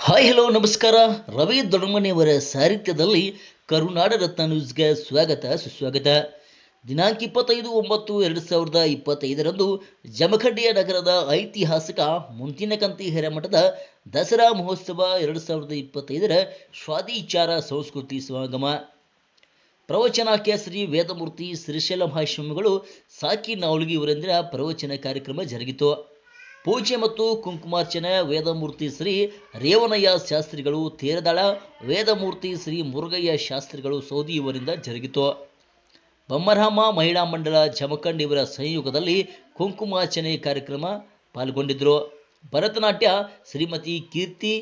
Hi hello ನಮಸ್ಕಾರ. ರವಿ ದೊಡ್ಡಮನೆಯವರ ಸಾಹಿತ್ಯದಲ್ಲಿ ಕರುನಾಡ ರತ್ನ ನ್ಯೂಸ್ಗೆ ಸ್ವಾಗತ, ಸುಸ್ವಾಗತ. ದಿನಾಂಕ ಇಪ್ಪತ್ತೈದು ಒಂಬತ್ತು ಎರಡು ಸಾವಿರದ ಇಪ್ಪತ್ತೈದರಂದು ಜಮಖಂಡಿಯ ನಗರದ ಐತಿಹಾಸಿಕ ಮುಂತಿನಕಂತಿ ಹಿರೇಮಠದ ದಸರಾ ಮಹೋತ್ಸವ ಎರಡು ಸಾವಿರದ ಇಪ್ಪತ್ತೈದರ ಸ್ವಾದಿಚಾರ ಸಂಸ್ಕೃತಿ ಸಮಾಗಮ. ಪ್ರವಚನ ಕೇಸರಿ, ವೇದಮೂರ್ತಿ, ಶ್ರೀಶೈಲ ಮಹಾಸ್ವಾಮಿಗಳು ಸಾಕಿ ನಾವಲಗಿ ಇವರಂದಿರ ಪ್ರವಚನ ಕಾರ್ಯಕ್ರಮ ಜರುಗಿತು. ಪೂಜೆ ಮತ್ತು ಕುಂಕುಮಾರ್ಚನೆ ವೇದಮೂರ್ತಿ ಶ್ರೀ ರೇವಣಯ್ಯ ಶಾಸ್ತ್ರಿಗಳು ತೇರದಾಳ, ವೇದಮೂರ್ತಿ ಶ್ರೀ ಮುರುಗಯ್ಯ ಶಾಸ್ತ್ರಿಗಳು ಸೌದಿ ಇವರಿಂದ ಜರುಗಿತು. ಬೊಮ್ಮರಾಮ ಮಹಿಳಾ ಮಂಡಳ ಜಮಖಂಡ್ ಇವರ ಸಂಯೋಗದಲ್ಲಿ ಕುಂಕುಮಾರ್ಚನೆ ಕಾರ್ಯಕ್ರಮ ಪಾಲ್ಗೊಂಡಿದ್ದರು ಭರತನಾಟ್ಯ ಶ್ರೀಮತಿ ಕೀರ್ತಿ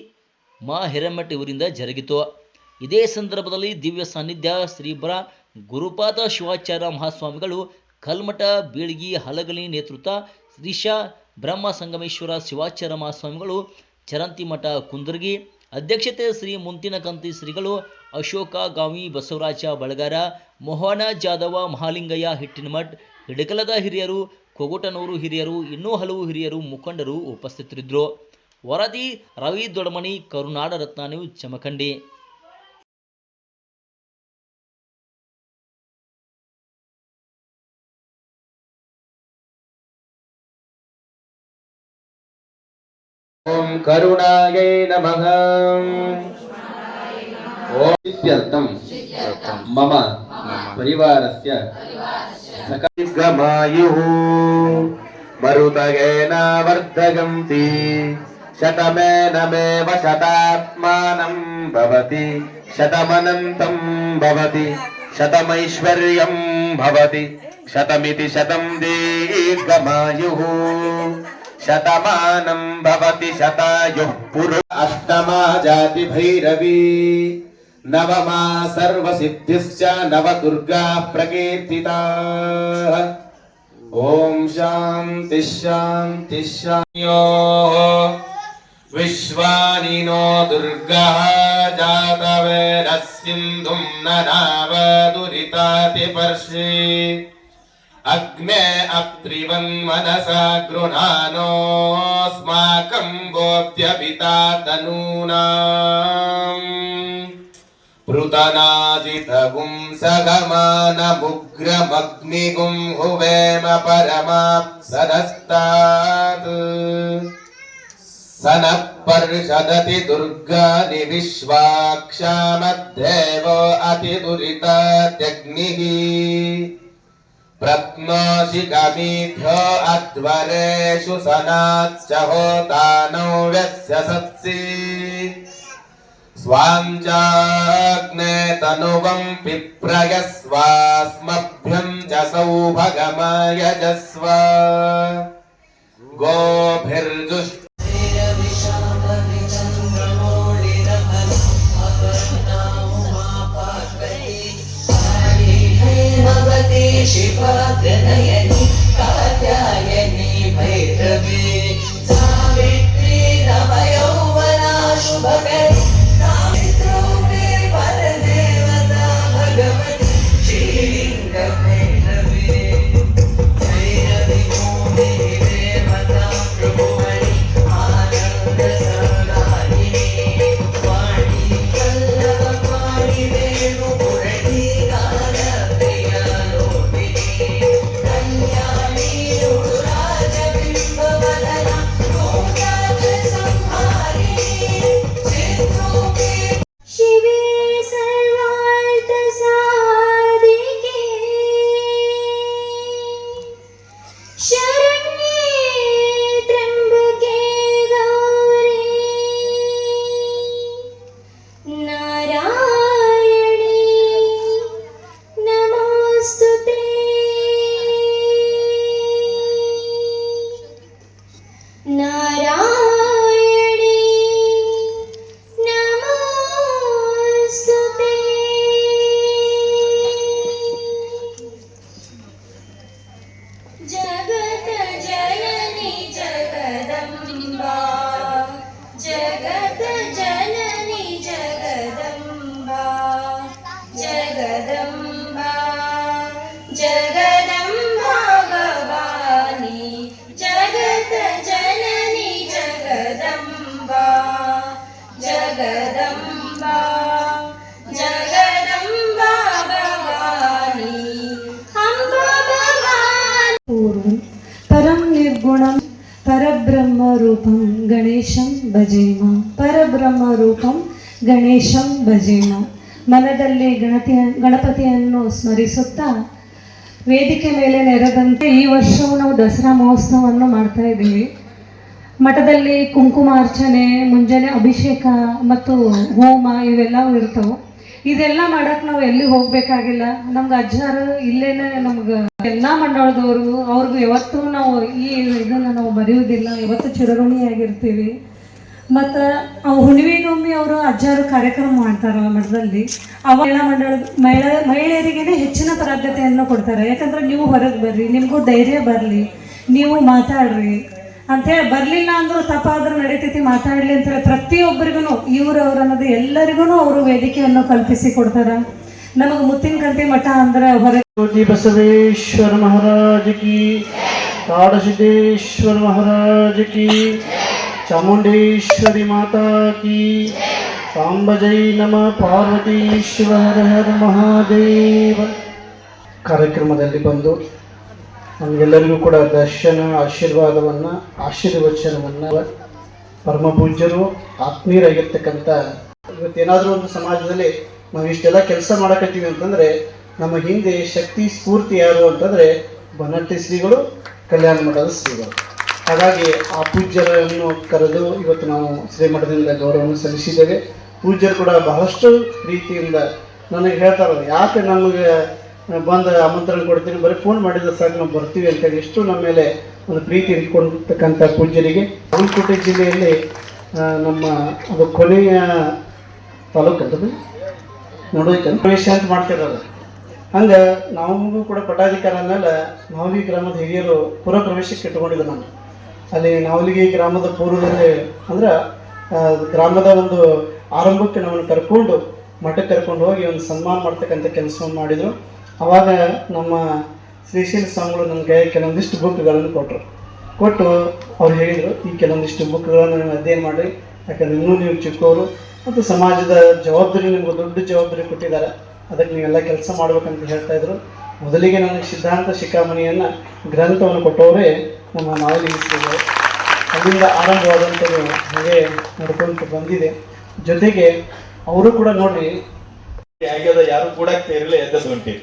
ಮಾ ಹಿರಮಠ ಇವರಿಂದ ಜರುಗಿತು. ಇದೇ ಸಂದರ್ಭದಲ್ಲಿ ದಿವ್ಯ ಸಾನ್ನಿಧ್ಯ ಶ್ರೀಬರ ಗುರುಪಾದ ಶಿವಾಚಾರ್ಯ ಮಹಾಸ್ವಾಮಿಗಳು ಕಲ್ಮಠ ಬೀಳ್ಗಿ ಹಲಗಲಿ ನೇತೃತ್ವ ಶ್ರೀಶಾ ಬ್ರಹ್ಮ ಸಂಗಮೇಶ್ವರ ಶಿವಾಚಾರ್ಯ ಮಹಾಸ್ವಾಮಿಗಳು ಚರಂತಿ ಮಠ ಕುಂದರ್ಗಿ, ಅಧ್ಯಕ್ಷತೆ ಶ್ರೀ ಮುಂತಿನಕಂತಿ ಶ್ರೀಗಳು, ಅಶೋಕ ಗಾವಿ ಬಸವರಾಜ ಬಳಗಾರ, ಮೋಹನ ಜಾಧವ ಮಹಾಲಿಂಗಯ್ಯ ಹಿಟ್ಟಿನಮಠ್, ಹಿಡಕಲದ ಹಿರಿಯರು, ಕೊಗುಟನೂರು ಹಿರಿಯರು, ಇನ್ನೂ ಹಲವು ಹಿರಿಯರು ಮುಖಂಡರು ಉಪಸ್ಥಿತರಿದ್ದರು. ವರದಿ ರವಿ ದೊಡಮಣಿ ಕರುನಾಡ ರತ್ನಾನಿ ನ್ಯೂಸ್ కరుణాయై నమ. ఓం మమ. పరివారస్య. సకలిగమాయు మరుతగేన వర్ధగంతి శతమేనమేవ శతాత్మానం భవతి. శతమనంతం భవతి. శతమైశ్వర్యం భవతి. శతమితి శతం దీర్ఘమాయు. శతమానం భవతి శతాయు పురు అష్టమా జాతి భైరవి. నవమా సర్వసిద్ధిశ్చ నవదుర్గా ప్రకీర్తిత. ఓం శాంతి శాంతి శాయో విశ్వానినో దుర్గా జాతవేరస్సింధుం నరావదురితాతి పర్షి अग्ने अत्रिवन्मनसा गृहाणोऽस्माकं गोप्यपिता तनूनाम् पृतनाजितगुं सगमानमुग्रमग्निगुं हुवेम परमाप्सरस्तात् स नः पर्षदति दुर्गानि विश्वाक्षामद्देवो अतिदुरितात्यग्निः प्रत्नोषि गमीभ्यो अध्वरेषु सनाच्च होतानौ व्यस्य सत्सि स्वाञ्चाग्ने तनुवं पिप्रयस्वास्मभ्यं च सौभगमयजस्व। गोभिर्जुष्ट ಕ್ಷಿಪದನಯ जगत जननी जगदम्बा ರೂಪಂ ಗಣೇಶಂ ಭಜೇಮ ಪರಬ್ರಹ್ಮ ರೂಪಂ ಗಣೇಶಂ ಭಜೇಮ ಮನದಲ್ಲಿ ಗಣತಿಯ, ಗಣಪತಿಯನ್ನು ಸ್ಮರಿಸುತ್ತಾ ವೇದಿಕೆ ಮೇಲೆ ನೆರೆದಂತೆ ಈ ವರ್ಷವೂ ನಾವು ದಸರಾ ಮಹೋತ್ಸವವನ್ನು ಮಾಡ್ತಾ ಇದ್ದೀವಿ. ಮಠದಲ್ಲಿ ಕುಂಕುಮಾರ್ಚನೆ, ಮುಂಜಾನೆ ಅಭಿಷೇಕ ಮತ್ತು ಹೋಮ ಇವೆಲ್ಲವೂ ಇರ್ತವೆ. ಇದೆಲ್ಲ ಮಾಡಕ್ಕೆ ನಾವು ಎಲ್ಲಿ ಹೋಗ್ಬೇಕಾಗಿಲ್ಲ? ನಮ್ಗೆ ಅಜ್ಜಾರು ಇಲ್ಲೇನೆ ನಮ್ಗೆ ಎಲ್ಲ ಮಂಡಳದವರು, ಅವ್ರಿಗೂ ಯಾವತ್ತೂ ನಾವು ಈ ಇದನ್ನ ನಾವು ಬರೆಯುವುದಿಲ್ಲ ಚಿರಋಣಿ ಆಗಿರ್ತೀವಿ ಮತ್ತ ಅವು ಹುಣ್ಣಿಮೆಗೊಮ್ಮೆ ಅವರು ಅಜ್ಜಾರು ಕಾರ್ಯಕ್ರಮ ಮಾಡ್ತಾರೆ ಮಠದಲ್ಲಿ. ಅವ ಮಹಿಳಾ ಮಂಡಳ ಮಹಿಳಾ ಹೆಚ್ಚಿನ ಪ್ರಾಧಾನ್ಯತೆಯನ್ನು ಕೊಡ್ತಾರೆ. ಯಾಕಂದ್ರೆ ನೀವು ಹೊರಗೆ ಬರ್ರಿ, ನಿಮಗೂ ಧೈರ್ಯ ಬರಲಿ, ನೀವು ಮಾತಾಡ್ರಿ. ಅಂಥೇಳಿ ಬರಲಿಲ್ಲ ಅಂದರೂ ತಪ್ಪಾದ್ರೂ ನಡೀತೈತಿ, ಮಾತಾಡಲಿ ಅಂತೇಳಿ ಪ್ರತಿಯೊಬ್ಬರಿಗೂ ಇವ್ರವ್ರು ಅನ್ನೋದು ಎಲ್ಲರಿಗೂ ಅವರು ವೇದಿಕೆಯನ್ನು ಕಲ್ಪಿಸಿ ಕೊಡ್ತಾರೆ. ನಮಗೆ ಮುತ್ತಿನ ಕಂತಿ ಮಠ ಅಂದ್ರೆ ಹೊರಗೆ ಬಸವೇಶ್ವರ ಮಹಾರಾಜ ಕೀ. ಕಾಡಸಿದ್ದೇಶ್ವರ ಮಹಾರಾಜ ಕೀ. ಚಾಮುಂಡೇಶ್ವರಿ ಮಾತಾ ಕಿ. ಸಾಂಬಜೈ ನಮ ಪಾರ್ವತೀಶ್ವರ ಹರ ಮಹಾದೇವ. ಕಾರ್ಯಕ್ರಮದಲ್ಲಿ ಬಂದು ನಮಗೆಲ್ಲರಿಗೂ ಕೂಡ ದರ್ಶನ, ಆಶೀರ್ವಾದವನ್ನು, ಆಶೀರ್ವಚನವನ್ನು ಪರಮ ಪೂಜ್ಯರು ಆತ್ಮೀಯರಾಗಿರ್ತಕ್ಕಂಥ ಇವತ್ತೇನಾದರೂ ಒಂದು ಸಮಾಜದಲ್ಲಿ ನಾವು ಇಷ್ಟೆಲ್ಲ ಕೆಲಸ ಮಾಡಕತ್ತೀವಿ ಅಂತಂದರೆ, ನಮ್ಮ ಹಿಂದೆ ಶಕ್ತಿ, ಸ್ಫೂರ್ತಿ ಯಾರು ಅಂತಂದರೆ ಬನಟ್ಟಿ ಶ್ರೀಗಳು, ಕಲ್ಯಾಣ ಮಠದ ಶ್ರೀಗಳು. ಹಾಗಾಗಿ ಆ ಪೂಜ್ಯರನ್ನು ಕರೆದು ಇವತ್ತು ನಾವು ಶ್ರೀಮಠದಿಂದ ಗೌರವವನ್ನು ಸಲ್ಲಿಸಿದ್ದೇವೆ. ಪೂಜ್ಯರು ಕೂಡ ಬಹಳಷ್ಟು ರೀತಿಯಿಂದ ನನಗೆ ಹೇಳ್ತಾರೆ ಯಾಕೆ ನಮಗೆ ಬಂದು ಆಮಂತ್ರಣ ಕೊಡ್ತೀನಿ. ಬರೀ ಫೋನ್ ಮಾಡಿದ್ರೆ ಸಾಕು, ನಾವು ಬರ್ತೀವಿ ಅಂತ ಎಷ್ಟು ನಮ್ಮ ಮೇಲೆ ಒಂದು ಪ್ರೀತಿ ಇಟ್ಕೊಂಡಿರ್ತಕ್ಕಂಥ ಪೂಜ್ಯರಿಗೆ. ಬಾಗಲಕೋಟೆ ಜಿಲ್ಲೆಯಲ್ಲಿ ನಮ್ಮ ಅದು ಕೊನೆಯ ತಾಲೂಕು ಅಂತದ್ದು ನೋಡೋಕೆ ಪ್ರವೇಶ ಅಂತ ಮಾಡ್ತಿರೋದು. ಹಂಗೆ ನಮಗೂ ಕೂಡ ಪಟ್ಟಾಧಿಕಾರ ಮೇಲೆ ನಾವಲಿ ಗ್ರಾಮದ ಹಿರಿಯರು ಪುರ ಪ್ರವೇಶಕ್ಕೆ ಇಟ್ಕೊಂಡಿದ್ದೆ ನಾನು. ಅಲ್ಲಿ ನಾವಲಿಗೆ ಗ್ರಾಮದ ಪೂರ್ವದಲ್ಲಿ ಅಂದ್ರೆ ಗ್ರಾಮದ ಒಂದು ಆರಂಭಕ್ಕೆ ನಮ್ಮನ್ನು ಕರ್ಕೊಂಡು, ಮಠಕ್ಕೆ ಕರ್ಕೊಂಡು ಹೋಗಿ ಒಂದು ಸನ್ಮಾನ ಮಾಡ್ತಕ್ಕಂಥ ಕೆಲಸವನ್ನು ಮಾಡಿದರು. ಅವಾಗ ನಮ್ಮ ಶ್ರೀಶೈಲ ಸ್ವಾಮಿಗಳು ನಮಗೆ ಕೆಲವೊಂದಿಷ್ಟು ಬುಕ್ಗಳನ್ನು ಕೊಟ್ಟರು ಕೊಟ್ಟು ಅವ್ರು ಹೇಳಿದರು, ಈ ಕೆಲವೊಂದಿಷ್ಟು ಬುಕ್ಗಳನ್ನು ನೀವು ಅಧ್ಯಯನ ಮಾಡಿ, ಯಾಕಂದ್ರೆ ಇನ್ನೂ ನೀವು ಚಿಕ್ಕವರು ಮತ್ತು ಸಮಾಜದ ಜವಾಬ್ದಾರಿ, ನಿಮಗೆ ದೊಡ್ಡ ಜವಾಬ್ದಾರಿ ಕೊಟ್ಟಿದ್ದಾರೆ. ಅದಕ್ಕೆ ನೀವೆಲ್ಲ ಕೆಲಸ ಮಾಡ್ಬೇಕಂತ ಹೇಳ್ತಾ ಇದ್ರು. ಮೊದಲಿಗೆ ನನಗೆ ಸಿದ್ಧಾಂತ ಶಿಖಾಮಣಿಯನ್ನು ಗ್ರಂಥವನ್ನು ಕೊಟ್ಟವರೇ ನಮ್ಮ ನಾವಲಿ ಶ್ರೀಗಳು ಅಲ್ಲಿಂದ ಆರಂಭವಾದಂಥದ್ದು ಹಾಗೆ ನಡ್ಕೊಂಡು ಬಂದಿದೆ. ಜೊತೆಗೆ ಅವರು ಕೂಡ ನೋಡಿ ಆಗ್ಯದ, ಯಾರು ಕೂಡ ಇರಲಿ ಎದ್ದದ್ದು ಹೊಂಟಿ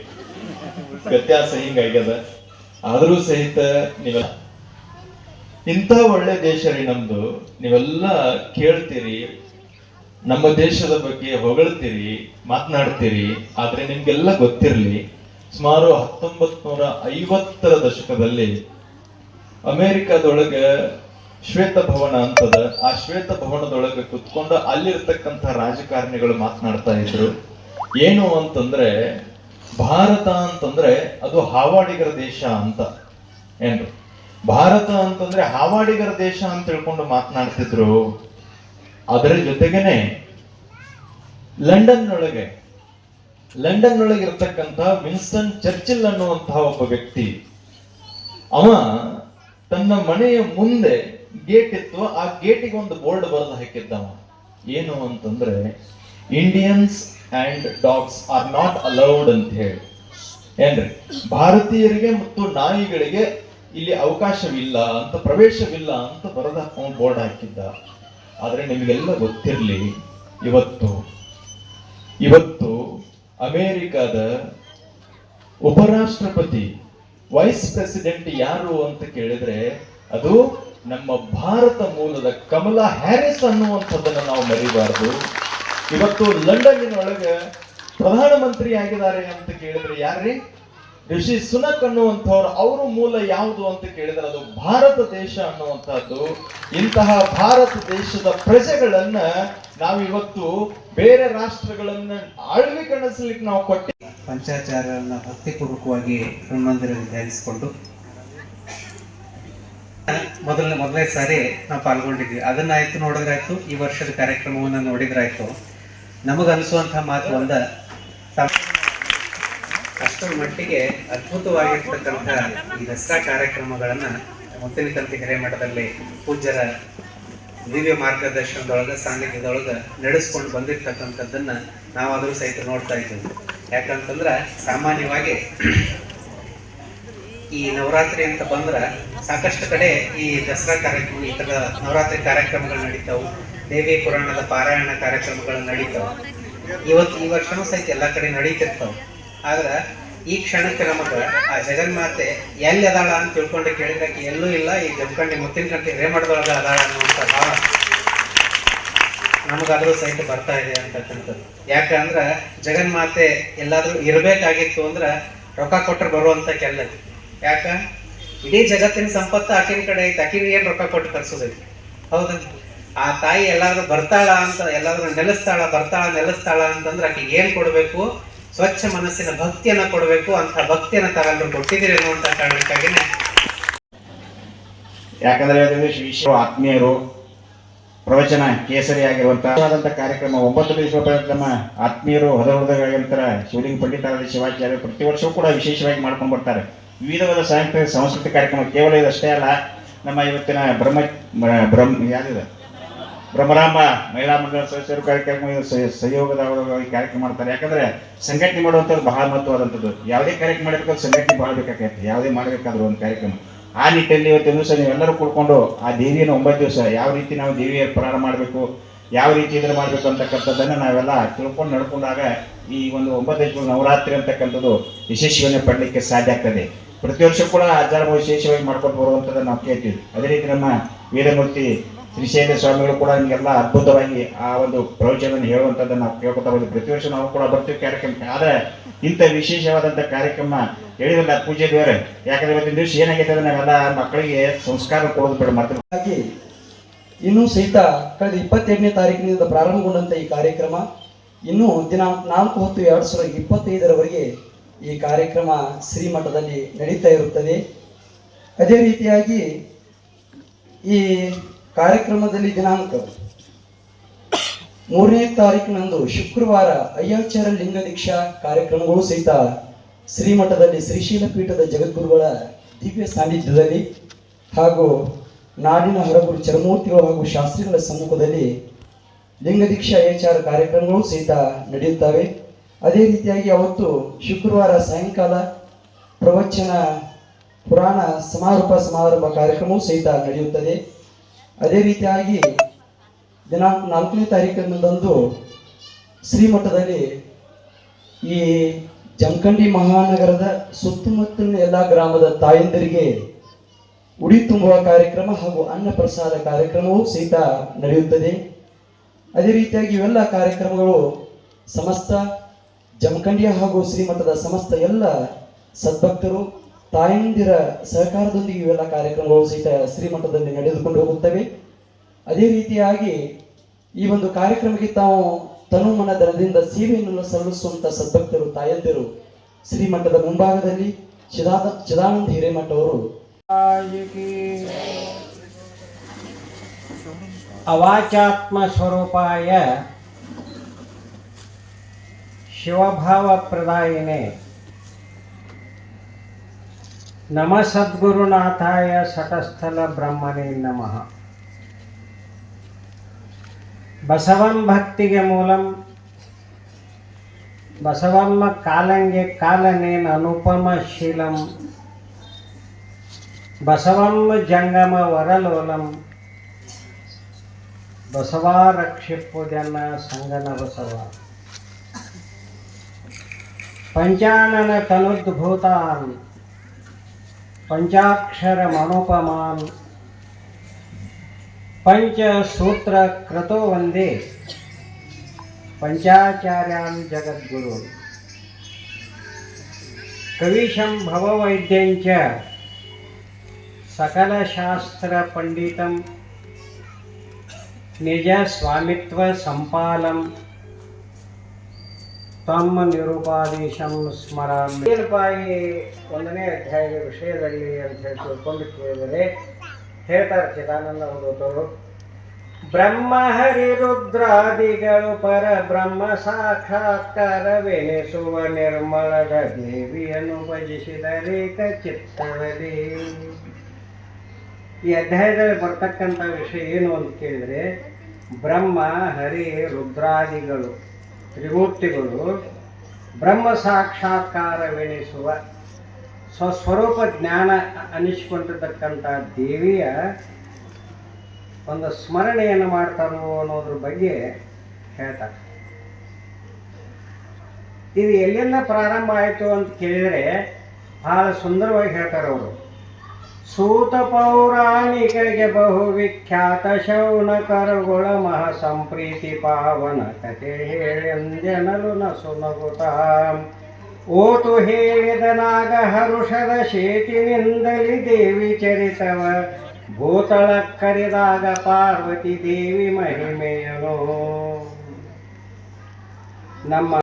ವ್ಯತ್ಯಾಸ ಹಿಂಗಾಗ್ಯದ. ಆದ್ರೂ ಸಹಿತ ನೀವೆಲ್ಲ ಇಂಥ ಒಳ್ಳೆ ದೇಶ ರೀ ನಮ್ದು. ನೀವೆಲ್ಲ ಕೇಳ್ತೀರಿ, ನಮ್ಮ ದೇಶದ ಬಗ್ಗೆ ಹೊಗಳ್ತೀರಿ, ಮಾತನಾಡ್ತೀರಿ, ಆದ್ರೆ ನಿಮ್ಗೆಲ್ಲ ಗೊತ್ತಿರ್ಲಿ. ಸುಮಾರು ಹತ್ತೊಂಬತ್ ನೂರ ಐವತ್ತರ ದಶಕದಲ್ಲಿ ಅಮೇರಿಕಾದೊಳಗ ಶ್ವೇತ ಭವನ ಅಂತದ, ಆ ಶ್ವೇತ ಭವನದೊಳಗೆ ಕುತ್ಕೊಂಡು ಅಲ್ಲಿರ್ತಕ್ಕಂಥ ರಾಜಕಾರಣಿಗಳು ಮಾತನಾಡ್ತಾ ಇದ್ರು. ಏನು ಅಂತಂದ್ರೆ ಭಾರತ ಅಂತಂದ್ರೆ ಅದು ಹಾವಾಡಿಗರ ದೇಶ ಅಂತ. ಏನ್ರಿ? ಭಾರತ ಅಂತಂದ್ರೆ ಹಾವಾಡಿಗರ ದೇಶ ಅಂತ ತಿಳ್ಕೊಂಡು ಮಾತನಾಡ್ತಿದ್ರು. ಅದರ ಜೊತೆಗೇನೆ ಲಂಡನ್ ಒಳಗೆ ಲಂಡನ್ ಒಳಗೆ ಇರ್ತಕ್ಕಂಥ ವಿನ್ಸ್ಟನ್ ಚರ್ಚಿಲ್ ಅನ್ನುವಂತಹ ಒಬ್ಬ ವ್ಯಕ್ತಿ, ಅವ ತನ್ನ ಮನೆಯ ಮುಂದೆ ಗೇಟ್ ಇತ್ತು. ಆ ಗೇಟಿಗೆ ಒಂದು ಬೋರ್ಡ್ ಬರೆದು ಹಾಕಿದ್ದವ. ಏನು ಅಂತಂದ್ರೆ Indians and dogs are not allowed ಅಂತ ಹೇಳಿ ಏನ್ರಿ? ಭಾರತೀಯರಿಗೆ ಮತ್ತು ನಾಯಿಗಳಿಗೆ ಇಲ್ಲಿ ಅವಕಾಶವಿಲ್ಲ ಅಂತ, ಪ್ರವೇಶವಿಲ್ಲ ಅಂತ ಬರದ ಬೋರ್ಡ್ ಹಾಕಿದ್ದ. ಆದರೆ ನಿಮಗೆಲ್ಲ ಗೊತ್ತಿರಲಿ, ಇವತ್ತು ಇವತ್ತು ಅಮೇರಿಕಾದ ಉಪರಾಷ್ಟ್ರಪತಿ, ವೈಸ್ ಪ್ರೆಸಿಡೆಂಟ್ ಯಾರು ಅಂತ ಕೇಳಿದ್ರೆ ಅದು ನಮ್ಮ ಭಾರತ ಮೂಲದ ಕಮಲಾ ಹ್ಯಾರಿಸ್ ಅನ್ನುವಂಥದ್ದನ್ನು ನಾವು ಮರಿಬಾರ್ದು. ಇವತ್ತು ಲಂಡನ್ನಿನೊಳಗೆ ಪ್ರಧಾನಮಂತ್ರಿ ಆಗಿದ್ದಾರೆ ಅಂತ ಕೇಳಿದ್ರೆ ಯಾರ್ರಿ? ಋಷಿ ಸುನಕ್ ಅನ್ನುವಂಥವ್ರು, ಅವರು ಮೂಲ ಯಾವುದು ಅಂತ ಕೇಳಿದ್ರೆ ಅದು ಭಾರತ ದೇಶ ಅನ್ನುವಂಥದ್ದು. ಇಂತಹ ಭಾರತ ದೇಶದ ಪ್ರಜೆಗಳನ್ನ ನಾವಿವತ್ತು ಬೇರೆ ರಾಷ್ಟ್ರಗಳನ್ನ ಆಳ್ವಿ ಕಣಸಲಿಕ್ಕೆ ನಾವು ಕೊಟ್ಟಿ ಪಂಚಾಚಾರ್ಯರನ್ನ ಭಕ್ತಿಪೂರ್ವಕವಾಗಿ ಹನುಮಂದಿರಲ್ಲಿ ಧ್ಯಾನಿಸಿಕೊಂಡು ಮೊದಲನೇ ಮೊದಲನೇ ಸಾರಿ ನಾವು ಪಾಲ್ಗೊಂಡಿದ್ವಿ. ಅದನ್ನಾಯ್ತು ನೋಡಿದ್ರಾಯ್ತು, ಈ ವರ್ಷದ ಕಾರ್ಯಕ್ರಮವನ್ನು ನೋಡಿದ್ರಾಯ್ತು. ನಮಗನ್ಸುವಂಥ ಮಾತು ಒಂದ ಅಷ್ಟರ ಮಟ್ಟಿಗೆ ಅದ್ಭುತವಾಗಿರ್ತಕ್ಕಂಥ ಈ ದಸರಾ ಕಾರ್ಯಕ್ರಮಗಳನ್ನ ಮುತ್ತಿನಕಂತಿ ಹಿರೇಮಠದಲ್ಲಿ ಪೂಜ್ಯರ ದಿವ್ಯ ಮಾರ್ಗದರ್ಶನದೊಳಗೆ, ಸಾನ್ನಿಧ್ಯದೊಳಗೆ ನಡೆಸ್ಕೊಂಡು ಬಂದಿರ್ತಕ್ಕಂಥದ್ದನ್ನ ನಾವಾದರೂ ಸಹಿತ ನೋಡ್ತಾ ಇದ್ದೀವಿ. ಯಾಕಂತಂದ್ರೆ ಸಾಮಾನ್ಯವಾಗಿ ಈ ನವರಾತ್ರಿ ಅಂತ ಬಂದ್ರ ಸಾಕಷ್ಟು ಕಡೆ ಈ ದಸರಾ ಕಾರ್ಯಕ್ರಮ, ಈ ಥರ ನವರಾತ್ರಿ ಕಾರ್ಯಕ್ರಮಗಳು ನಡೀತಾವು. ದೇವಿ ಪುರಾಣದ ಪಾರಾಯಣ ಕಾರ್ಯಕ್ರಮಗಳು ನಡೀತಾವೆ. ಇವತ್ತು ಈ ವರ್ಷನೂ ಸಹಿತ ಎಲ್ಲ ಕಡೆ ನಡೀತಿರ್ತಾವ. ಆದ್ರೆ ಈ ಕ್ಷಣಕ್ಕೆ ನಮಗ ಆ ಜಗನ್ಮಾತೆ ಎಲ್ಲಿ ಅದಾಳ ಅಂತ ತಿಳ್ಕೊಂಡು ಕೇಳಿದ್ರೆ ಎಲ್ಲೂ ಇಲ್ಲ, ಈ ಜಮಖಂಡಿ ಮುತ್ತಿನ ಕಂಠಿ ರೇಮಠದೊಳಗ ಅದಾಳ ಅನ್ನುವಂಥ ಭಾವ ನಮಗಾದ್ರೂ ಸಹಿತ ಬರ್ತಾ ಇದೆ ಅಂತಕ್ಕಂಥದ್ದು ಯಾಕಂದ್ರ ಜಗನ್ಮಾತೆ ಎಲ್ಲಾದ್ರೂ ಇರಬೇಕಾಗಿತ್ತು ಅಂದ್ರ ರೊಕ್ಕ ಕೊಟ್ಟರೆ ಬರುವಂತ ಕೆಲ್ಲದು ಯಾಕ? ಇಡೀ ಜಗತ್ತಿನ ಸಂಪತ್ತು ಆಕಿನ ಕಡೆ ಐತೆ. ಆಕಿನ ಏನ್ ರೊಕ್ಕ ಕೊಟ್ಟು ಕರ್ಸೋದೈತಿ ಹೌದ ಆ ತಾಯಿ ಎಲ್ಲಾದ್ರೂ ಬರ್ತಾಳ ಅಂತ, ಎಲ್ಲಾದ್ರೂ ನೆಲೆಸ್ತಾಳ, ಬರ್ತಾಳ, ನೆಲೆಸ್ತಾಳ ಅಂತಂದ್ರೆ ಆಕೆಗೆ ಏನು ಕೊಡಬೇಕು? ಸ್ವಚ್ಛ ಮನಸ್ಸಿನ ಭಕ್ತಿಯನ್ನ ಕೊಡಬೇಕು. ಅಂತ ಭಕ್ತಿಯನ್ನ ತಾವೆಲ್ಲರೂ ಕೊಟ್ಟಿದ್ದೀರಿ ಅನ್ನುವಂತ ಕಾರಣಕ್ಕಾಗಿನೇ. ಯಾಕಂದ್ರೆ ವಿಶ್ವ ಆತ್ಮೀಯರು, ಪ್ರವಚನ ಕೇಸರಿ ಆಗಿರುವಂತಹ ಕಾರ್ಯಕ್ರಮ ಒಂಬತ್ತು ದಿವಸ ನಮ್ಮ ಆತ್ಮೀಯರು ಹೊರಹೊರದಾಗಿರ್ತಾರೆ ಶಿವಲಿಂಗ ಪಂಡಿತಾರಾಧ್ಯ ಶಿವಾಚಾರ್ಯ ಪ್ರತಿ ವರ್ಷವೂ ಕೂಡ ವಿಶೇಷವಾಗಿ ಮಾಡ್ಕೊಂಡು ಬರ್ತಾರೆ. ವಿವಿಧವಾದ ಸಾಂಸ್ಕೃತಿಕ ಸಾಂಸ್ಕೃತಿಕ ಕಾರ್ಯಕ್ರಮ ಕೇವಲ ಇದಷ್ಟೇ ಅಲ್ಲ, ನಮ್ಮ ಇವತ್ತಿನ ಬ್ರಹ್ಮ ಬ್ರಹ್ಮ ಯಾವ್ದಿದೆ ಬ್ರಹ್ಮರಾಂಬ ಮಹಿಳಾ ಮಂಡಳ ಸದಸ್ಯರು ಕಾರ್ಯಕ್ರಮ ಸಹಯೋಗದ ಕಾರ್ಯಕ್ರಮ ಮಾಡ್ತಾರೆ. ಯಾಕಂದ್ರೆ ಸಂಘಟನೆ ಮಾಡುವಂಥದ್ದು ಬಹಳ ಮಹತ್ವವಾದಂಥದ್ದು. ಯಾವುದೇ ಕಾರ್ಯಕ್ರಮ ಮಾಡಬೇಕಾದ್ರೆ ಸಂಘಟನೆ ಬಹಳ ಬೇಕಾಗತ್ತೆ. ಯಾವುದೇ ಮಾಡಬೇಕಾದ್ರೂ ಒಂದು ಕಾರ್ಯಕ್ರಮ. ಆ ನಿಟ್ಟಿನಲ್ಲಿ ಇವತ್ತಿನ ದಿವಸ ನೀವೆಲ್ಲರೂ ಕೂಡ್ಕೊಂಡು ಆ ದೇವಿಯನ್ನು ಒಂಬತ್ತು ದಿವಸ ಯಾವ ರೀತಿ ನಾವು ದೇವಿಯ ಪ್ರಾರಂಭ ಮಾಡಬೇಕು, ಯಾವ ರೀತಿ ಇದ್ರ ಮಾಡಬೇಕು ಅಂತಕ್ಕಂಥದ್ದನ್ನು ನಾವೆಲ್ಲ ತಿಳ್ಕೊಂಡು ನಡ್ಕೊಂಡಾಗ ಈ ಒಂದು ಒಂಬತ್ತು ದಿವಸ ನವರಾತ್ರಿ ಅಂತಕ್ಕಂಥದ್ದು ಯಶಸ್ವಿಯನ್ನು ಪಡಲಿಕ್ಕೆ ಸಾಧ್ಯ ಆಗ್ತದೆ. ಪ್ರತಿ ವರ್ಷ ಕೂಡ ಆಚಾರ ವಿಶೇಷವಾಗಿ ಮಾಡ್ಕೊಂಡು ಬರುವಂಥದ್ದನ್ನು ನಾವು ಕೇಳ್ತೀವಿ. ಅದೇ ರೀತಿ ನಮ್ಮ ವೇದಮೂರ್ತಿ ಶ್ರೀಶೈಲ ಸ್ವಾಮಿಗಳು ಕೂಡ ನಿಮಗೆಲ್ಲ ಅದ್ಭುತವಾಗಿ ಆ ಒಂದು ಪ್ರವಚನವನ್ನು ಹೇಳುವಂಥದ್ದನ್ನು ನಾವು ಕೇಳ್ಕೊತಾ ಬಂದ್ವಿ. ಪ್ರತಿ ವರ್ಷ ನಾವು ಕೂಡ ಬರ್ತೀವಿ ಕಾರ್ಯಕ್ರಮಕ್ಕೆ ಆದರೆ ಇಂಥ ವಿಶೇಷವಾದಂಥ ಕಾರ್ಯಕ್ರಮ ಹೇಳಿದ್ರಲ್ಲ ಪೂಜೆ ದೇವರೇ, ಯಾಕಂದ್ರೆ ಇವತ್ತಿನ ದಿವಸ ಏನಾಗೈತೆ ಅಂದ್ರೆ ನಾವೆಲ್ಲ ಮಕ್ಕಳಿಗೆ ಸಂಸ್ಕಾರ ಕೊಡೋದು ಬೇಡ ಹಾಗೆ ಇನ್ನೂ ಸಹಿತ ಕಳೆದ ಇಪ್ಪತ್ತೆಂಟನೇ ತಾರೀಕಿನಿಂದ ಪ್ರಾರಂಭಗೊಂಡಂಥ ಈ ಕಾರ್ಯಕ್ರಮ, ಇನ್ನೂ ದಿನಾಂಕ ನಾಲ್ಕು ಹೊತ್ತು ಎರಡು ಸಾವಿರದ ಇಪ್ಪತ್ತೈದರವರೆಗೆ ಈ ಕಾರ್ಯಕ್ರಮ ಶ್ರೀಮಠದಲ್ಲಿ ನಡೀತಾ ಇರುತ್ತದೆ. ಅದೇ ರೀತಿಯಾಗಿ ಈ ಕಾರ್ಯಕ್ರಮದಲ್ಲಿ ದಿನಾಂಕ ಮೂರನೇ ತಾರೀಕಿನಂದು ಶುಕ್ರವಾರ ಅಯ್ಯಾಚಾರ ಲಿಂಗ ದೀಕ್ಷಾ ಕಾರ್ಯಕ್ರಮಗಳು ಸಹಿತ ಶ್ರೀಮಠದಲ್ಲಿ ಶ್ರೀಶೈಲ ಪೀಠದ ಜಗದ್ಗುರುಗಳ ದಿವ್ಯ ಸಾನ್ನಿಧ್ಯದಲ್ಲಿ ಹಾಗೂ ನಾಡಿನ ಹೊರಗುರು ಚರಮೂರ್ತಿಗಳು ಹಾಗೂ ಶಾಸ್ತ್ರಿಗಳ ಸಮ್ಮುಖದಲ್ಲಿ ಲಿಂಗ ದೀಕ್ಷಾ ಅಯ್ಯಾಚಾರ ಕಾರ್ಯಕ್ರಮಗಳು ಸಹಿತ ನಡೆಯುತ್ತವೆ. ಅದೇ ರೀತಿಯಾಗಿ ಅವತ್ತು ಶುಕ್ರವಾರ ಸಾಯಂಕಾಲ ಪ್ರವಚನ ಪುರಾಣ ಸಮಾರೋಪ ಸಮಾರಂಭ ಕಾರ್ಯಕ್ರಮವೂ ಸಹಿತ ನಡೆಯುತ್ತದೆ. ಅದೇ ರೀತಿಯಾಗಿ ದಿನಾಂಕ ನಾಲ್ಕನೇ ತಾರೀಕಿನಂದು ಶ್ರೀಮಠದಲ್ಲಿ ಈ ಜಮಖಂಡಿ ಮಹಾನಗರದ ಸುತ್ತಮುತ್ತಲಿನ ಎಲ್ಲ ಗ್ರಾಮದ ತಾಯಂದಿರಿಗೆ ಉಡಿ ತುಂಬುವ ಕಾರ್ಯಕ್ರಮ ಹಾಗೂ ಅನ್ನ ಪ್ರಸಾದ ಕಾರ್ಯಕ್ರಮವೂ ಸಹಿತ ನಡೆಯುತ್ತದೆ. ಅದೇ ರೀತಿಯಾಗಿ ಇವೆಲ್ಲ ಕಾರ್ಯಕ್ರಮಗಳು ಸಮಸ್ತ ಜಮಖಂಡಿಯ ಹಾಗೂ ಶ್ರೀಮಠದ ಸಮಸ್ತ ಎಲ್ಲ ಸದ್ಭಕ್ತರು ತಾಯಂದಿರ ಸಹಕಾರದೊಂದಿಗೆ ಇವೆಲ್ಲ ಕಾರ್ಯಕ್ರಮಗಳು ಸಹಿತ ಶ್ರೀಮಠದಲ್ಲಿ ನಡೆದುಕೊಂಡು ಹೋಗುತ್ತವೆ. ಅದೇ ರೀತಿಯಾಗಿ ಈ ಒಂದು ಕಾರ್ಯಕ್ರಮಕ್ಕೆ ತಾವು ತನುಮನ ದರದಿಂದ ಸೇವೆಯನ್ನು ಸಲ್ಲಿಸುವಂತ ಸದ್ಭಕ್ತರು, ತಾಯಂದಿರು ಶ್ರೀಮಠದ ಮುಂಭಾಗದಲ್ಲಿ ಚಿದಾದ ಚಿದಾನಂದ ಹಿರೇಮಠ ಅವರು ಅವಾಚಾತ್ಮ ಸ್ವರೂಪಾಯ ಶಿವಭಾವ ಪ್ರದಾಯಿನೇ ನಮ ಸದ್ಗುರುನಾಥಾಯ ಸಟಸ್ಥಲ ಬ್ರಹ್ಮನೇ ನಮಃ. ಬಸವಂ ಭಕ್ತಿಗೆ ಮೂಲಂ ಬಸವಮ್ಮ ಕಾಲಂಗೆ ಕಾಲನೇನ ಅನುಪಮ ಶೀಲಂ ಬಸವಮ್ಮ ಜಂಗಮ ವರಲೋಲಂ, ಬಸವ ಜನ ಸಂಗನ ಬಸವ ಪಂಚಾನನ ತನುದ್ಭೂತಾನ್ पञ्चाक्षरमनुपमान् पञ्चसूत्रक्रतो वन्दे पञ्चाचार्यान् जगद्गुरु कवीशं भववैद्यं च सकलशास्त्रपण्डितं निजस्वामित्वसम्पालम् ತಮ್ಮ ನಿರುಪಾದೇಶಂ ಸ್ಮರಾಮಿ. ರೂಪಾಯಿ ಒಂದನೇ ಅಧ್ಯಾಯದ ವಿಷಯದಲ್ಲಿ ಅಂತ ಹೇಳಿ ತಿಳ್ಕೊಂಡು ಕೇಳಿದರೆ ಹೇಳ್ತಾರೆ ಚಿದಾನಂದ ಅವರು ಬ್ರಹ್ಮ ಹರಿ ರುದ್ರಾದಿಗಳು ಪರ ಬ್ರಹ್ಮ ಸಾಕ್ಷಾತ್ಕಾರವೆನಿಸುವ ನಿರ್ಮಲದ ದೇವಿಯನ್ನು ಭಜಿಸಿದರೇಕ ಚಿತ್ತದಲ್ಲಿ. ಈ ಅಧ್ಯಾಯದಲ್ಲಿ ಬರ್ತಕ್ಕಂಥ ವಿಷಯ ಏನು ಅಂತ ಕೇಳಿದ್ರೆ, ಬ್ರಹ್ಮ ಹರಿ ರುದ್ರಾದಿಗಳು ತ್ರಿಮೂರ್ತಿಗಳು ಬ್ರಹ್ಮ ಸಾಕ್ಷಾತ್ಕಾರವೆನಿಸುವ ಸ್ವಸ್ವರೂಪ ಜ್ಞಾನ ಅನಿಸಿಕೊಂಡಿರ್ತಕ್ಕಂಥ ದೇವಿಯ ಒಂದು ಸ್ಮರಣೆಯನ್ನು ಮಾಡ್ತಾರೋ ಅನ್ನೋದ್ರ ಬಗ್ಗೆ ಹೇಳ್ತಾರೆ. ಇದು ಎಲ್ಲಿಂದ ಪ್ರಾರಂಭ ಆಯಿತು ಅಂತ ಕೇಳಿದರೆ ಬಹಳ ಸುಂದರವಾಗಿ ಹೇಳ್ತಾರೆ ಅವರು. ಸೂತ ಪೌರಾಣಿಕಗೆ ಬಹು ವಿಖ್ಯಾತ ಶೌನಕರುಗಳ ಮಹ ಸಂಪ್ರೀತಿ ಪಾವನ ಕತೆ ಹೇಳೆಂದೆನಲು ನಸು ನಗುತ ಓತು ಹೇಳಿದ ನಾಗ ಹರುಷದ ಶೇತಿನಿಂದಲಿ ದೇವಿ ಚರಿತವ. ಭೂತಳ ಕರೆದಾಗ ಪಾರ್ವತಿ ದೇವಿ ಮಹಿಮೆಯನು. ನಮ್ಮ